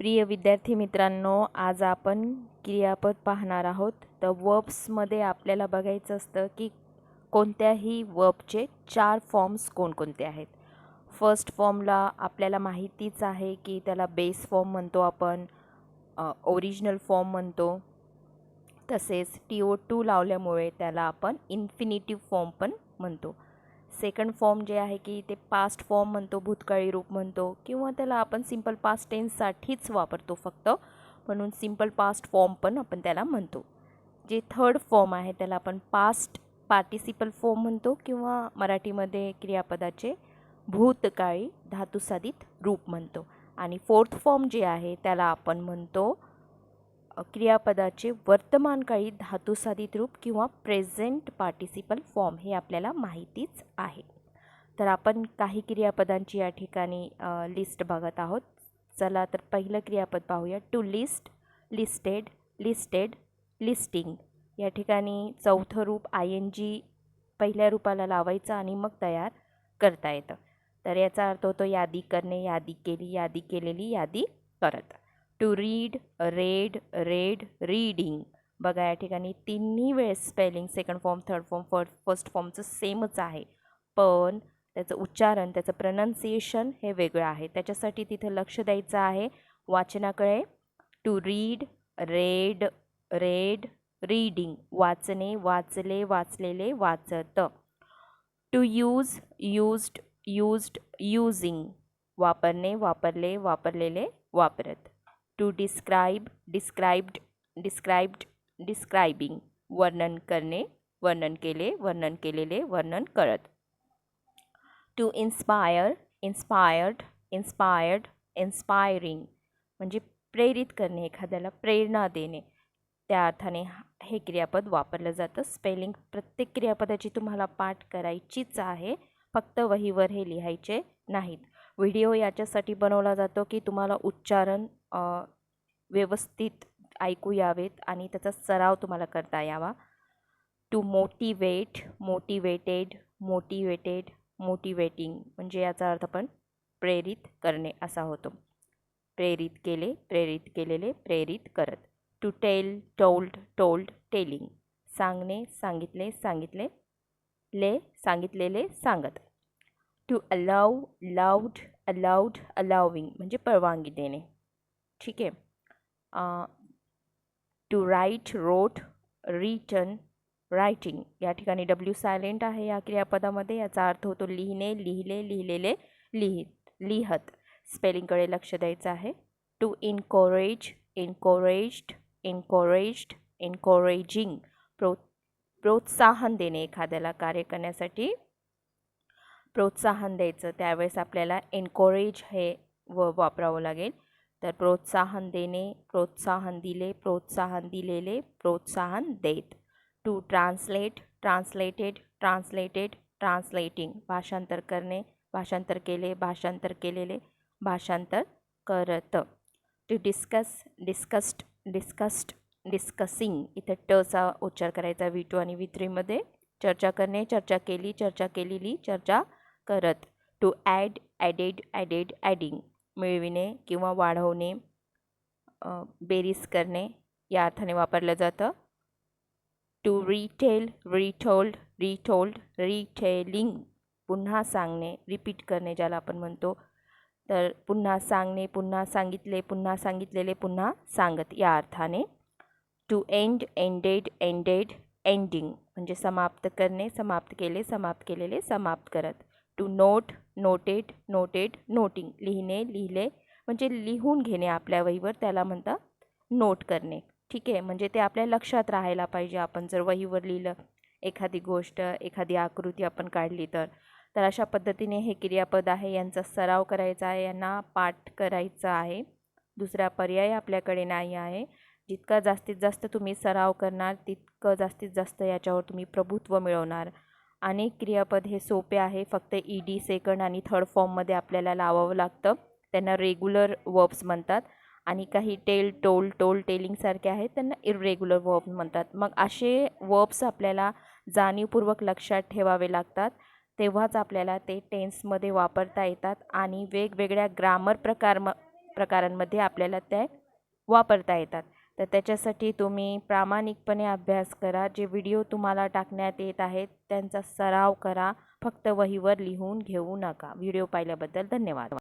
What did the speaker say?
प्रिय विद्यार्थी मित्रांनो आज आपण क्रियापद पाहणार आहोत. तर वर्ब्समध्ये आपल्याला बघायचं असतं की कोणत्याही वर्बचे चार फॉर्म्स कोणकोणते आहेत. फर्स्ट फॉर्मला आपल्याला माहितीच आहे की त्याला बेस फॉर्म म्हणतो आपण ओरिजिनल फॉर्म म्हणतो. तसेच टी ओ टू लावल्यामुळे त्याला आपण इन्फिनिटिव्ह फॉर्म पण म्हणतो. सेकंड फॉर्म जे आहे की ते पास्ट फॉर्म म्हणतो भूतकाळी रूप म्हणतो किंवा त्याला आपण सिंपल पास्ट टेन्ससाठीच वापरतो फक्त. म्हणून सिंपल पास्ट फॉर्म पण आपण त्याला म्हणतो. जे थर्ड फॉर्म आहे त्याला आपण पास्ट पार्टिसिपल फॉर्म म्हणतो किंवा मराठीमध्ये क्रियापदाचे भूतकाळी धातुसाधित रूप म्हणतो. आणि फोर्थ फॉर्म जे आहे त्याला आपण म्हणतो क्रियापदाचे वर्तमानकाळी धातुसाधित रूप किंवा प्रेझेंट पार्टिसिपल फॉर्म हे आपल्याला माहितीच आहे. तर आपण काही क्रियापदांची या ठिकाणी लिस्ट बघत आहोत. चला तर पहिलं क्रियापद पाहूया. To list listed listed listing या ठिकाणी चौथं रूप आय एन जी पहिल्या रूपाला लावायचं आणि मग तयार करता येतं. तर याचा अर्थ होतो यादी करणे यादी केली यादी केलेली यादी करत. To read read read reading बघा या ठिकाणी तिन्ही वेळेस spelling second form third form first first फॉर्मचं सेमच आहे. पण त्याचं उच्चारण त्याचं प्रनन्सिएशन हे वेगळं आहे. त्याच्यासाठी तिथं लक्ष द्यायचं आहे. वाचनाकडे. To read read read reading वाचणे वाचले वाचलेले वाचत. To use used used using वापरणे वापरले वापरलेले वापरत. To describe described described describing वर्णन करणे वर्णन केले वर्णन केलेले वर्णन करत. To inspire inspired inspired inspiring म्हणजे प्रेरित करणे एखाद्याला प्रेरणा देणे. त्या अर्थाने हे क्रियापद वापरलं जातं. स्पेलिंग प्रत्येक क्रियापदाची तुम्हाला पाठ करायचीच आहे. फक्त वहीवर हे लिहायचे नाहीत. व्हिडिओ याच्यासाठी बनवला जातो की तुम्हाला उच्चारण व्यवस्थित ऐकू यावेत आणि त्याचा सराव तुम्हाला करता यावा. To motivate motivated motivated motivating म्हणजे याचा अर्थ पण प्रेरित करणे असा होतो. प्रेरित केले प्रेरित केलेले प्रेरित करत. To tell told told telling सांगणे सांगितले सांगितले ले सांगितलेले सांगत. To allow allowed allowed allowing म्हणजे परवानगी देणे. ठीक आहे? To write wrote written writing या ठिकाणी डब्ल्यू सायलेंट आहे या क्रियापदामध्ये. याचा अर्थ होतो लिहिणे लिहिले लिहिलेले लिहित लिहत. स्पेलिंगकडे लक्ष द्यायचं आहे. टू इनकोरेज इनकोरेज्ड इनकोरेज्ड इनकोरेजिंग प्रो प्रोत्साहन देणे एखाद्याला कार्य करण्यासाठी. प्रोत्साहन द्यायचं. त्यावेळेस आपल्याला एन्करेज हे व वापरावं लागेल. तर प्रोत्साहन देणे प्रोत्साहन दिले प्रोत्साहन दिलेले प्रोत्साहन देत. To translate translated translated translating भाषांतर करणे भाषांतर केले भाषांतर केलेले भाषांतर करत. To discuss discussed discussed discussing इथं टचा उच्चार करायचा व्ही टू आणि व्ही थ्रीमध्ये चर्चा करणे चर्चा केली चर्चा केलेली चर्चा करत to add added added adding मिळविणे किंवा वाढवणे बेरीज करणे या अर्थाने वापरलं जातं. To retell retold retold retelling पुन्हा सांगणे रिपीट करणे ज्याला आपण म्हणतो. तर पुन्हा सांगणे पुन्हा सांगितले पुन्हा सांगितलेले पुन्हा सांगत या अर्थाने. To end ended ended ending म्हणजे समाप्त करणे समाप्त केले समाप्त केलेले समाप्त करत. To note noted noted noting लिहिणे लिहिले. म्हणजे लिहून घेणे आपल्या वहीवर. त्याला म्हणतात नोट करणे. ठीक आहे? म्हणजे ते आपल्या लक्षात राहायला पाहिजे. आपण जर वहीवर लिहिलं एखादी गोष्ट एखादी आकृती आपण काढली तर. तर अशा पद्धतीने हे क्रियापद आहे. यांचा सराव करायचा आहे. यांना पाठ करायचा आहे. दुसरा पर्याय आपल्याकडे नाही आहे. जितका जास्तीत जास्त तुम्ही सराव करणार तितकं जास्तीत जास्त याच्यावर तुम्ही प्रभुत्व मिळवणार. अनेक क्रियापद हे सोपे आहे. फक्त ई डी सेकंड आणि थर्ड फॉर्ममध्ये आपल्याला लावावं लागतं. त्यांना रेग्युलर वर्ब्स म्हणतात. आणि काही टेल टोल टोल टेलिंगसारखे आहेत. त्यांना इरेग्युलर वर्ब म्हणतात. मग असे वर्ब्स आपल्याला जाणीवपूर्वक लक्षात ठेवावे लागतात. तेव्हाच आपल्याला ते टेन्समध्ये वापरता येतात. आणि वेगवेगळ्या ग्रामर प्रकार म प्रकारांमध्ये आपल्याला ते वापरता येतात. तर त्याच्यासाठी तुम्ही प्रामाणिकपणे अभ्यास करा. जे व्हिडिओ तुम्हाला टाकण्यात येत आहेत त्यांचा सराव करा. फक्त वहीवर लिहून घेऊ नका. व्हिडिओ पाहिल्याबद्दल धन्यवाद.